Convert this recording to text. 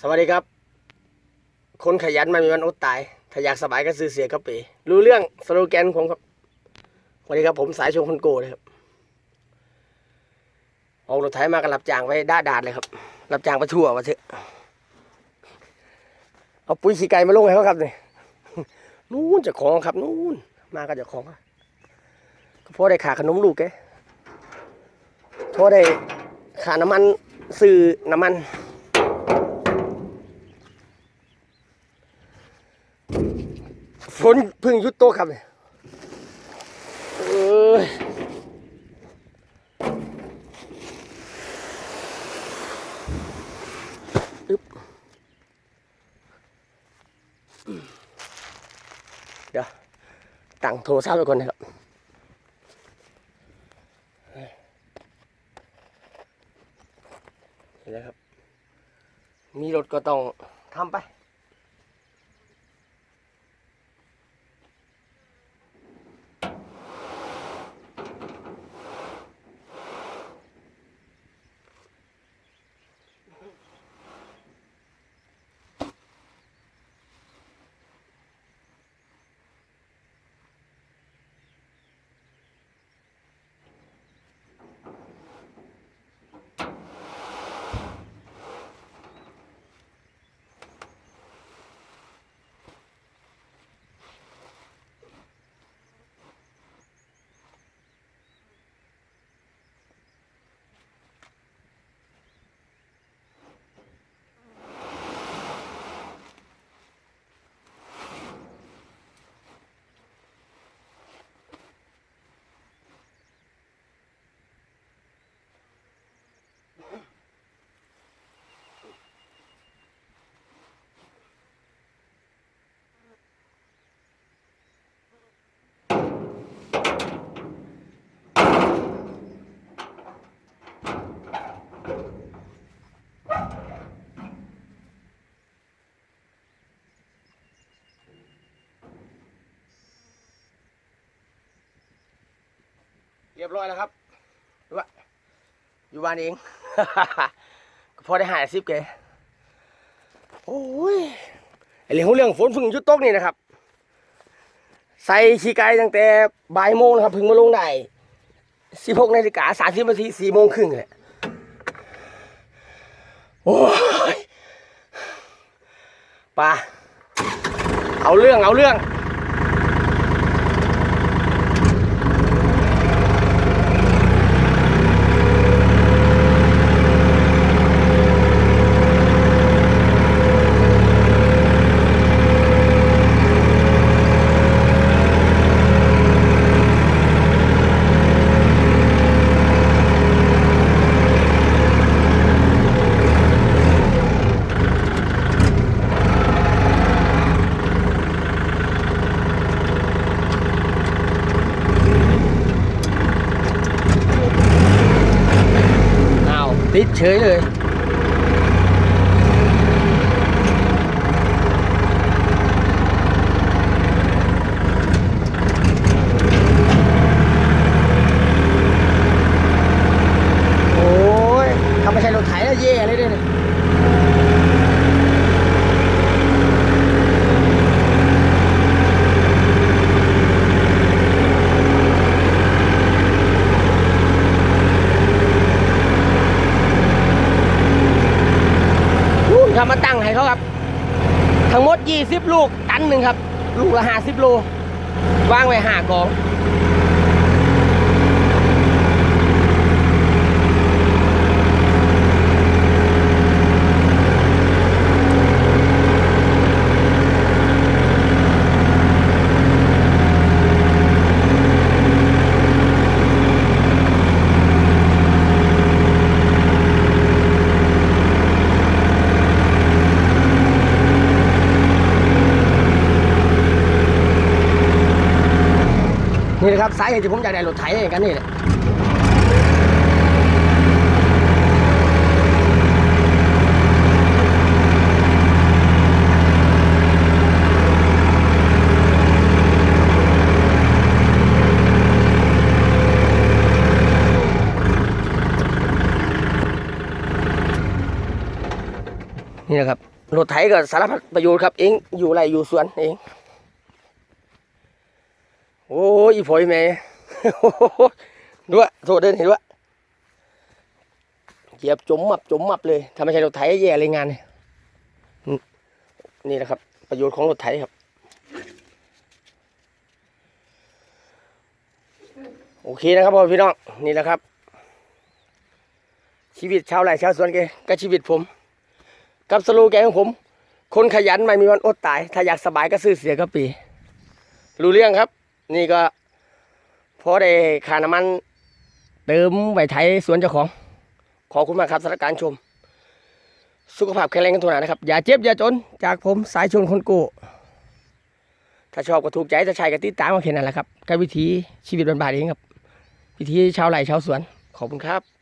สวัสดีครับ คนขยันไมันมีวันอดตาย ถ้าอยากสบายก็ซื้อเสียกระปีรู้เรื่องสโลแกนของผมครับสวัสดีครับผมสายชงคนโกนะครับ ออกรถไถมาก็รับจ้างไว้ด้าดาดเลยครับ รับจ้างไปทั่วมาเถอะเอาปุ๋ยขี้ไก่มาลงให้เขาครับนี่นู่นจะของครับนู่นมาก็จะของก็พอได้ขาขนมลูกแกพอได้ขาน้ำมันซื้อน้ำมัน ฝนพึ่งยุดโตครับเนี่ยเออึ๊บเดี๋ยวตั้งโทรศัพท์ไว้ก่อนนะครับเห็นแล้วครับ มีรถก็ต้องทำไป เรียบร้อยแล้วครับดูว่าอยู่บ้านเอง ก็พอได้หายซิบแกโอ้ยไอเรื่องของเรื่องฝนพึ่งหยุดตกนี่นะครับ ใส่ขี้ไก่ตั้งแต่บ่ายโมงนะครับ พึ่งมาลงได้สิบหกนาฬิกาสามสิบนาทีสี่โมงครึ่งแหละโอ้ยป่าเอาเรื่องเอาเรื่อง เฉยเลยโอ้ยถ้าไม่ใช่รถไถแล้วเย่เลยเนี่ย นู่นทำมาตั้งให้เขาครับ ทั้งหมด 20 ลูกตันหนึ่งครับ ลูกละ50โลวางไว้หากอง นี่นะครับสาเหตุที่ผมอยากได้รถไถอย่างกันนี่แหละนี่นะครับรถไถก็สารพัดประโยชน์ครับ เองอยู่ไรอยู่สวนเอง โอ้ยอีฝอยแม่ด้วยโทษเดินเห็นด้วยเหยียบจมมับจมมับเลยถ้าไม่ใช่รถไถแย่เลยงานเนี่ยนี่นะครับ ประโยชน์ของรถไถครับ โอเคนะครับพ่อพี่น้องนี่แหละครับ ชีวิตชาวไร่ชาวสวนแกก็ชีวิตผม กับสโลแกนของผม คนขยันไม่มีวันอดตาย ถ้าอยากสบายก็ซื้อเสียก็ปี รู้เรื่องครับ นี่ก็พอได้ค่าน้ำมันเติมไว้ใช้สวนเจ้าของ ขอบคุณมากครับสำหรับการชม สุขภาพแข็งแรงกันทุกหนานะครับ อย่าเจ็บ อย่าจน จากผมสายชนคนกู้ถ้าชอบก็ถูกใจถ้าใช้ก็ติดตามมาแค่นั้นแหละครับกับวิถีชีวิตบาทเองครับ วิถีชาวไร่ชาวสวน ขอบคุณครับ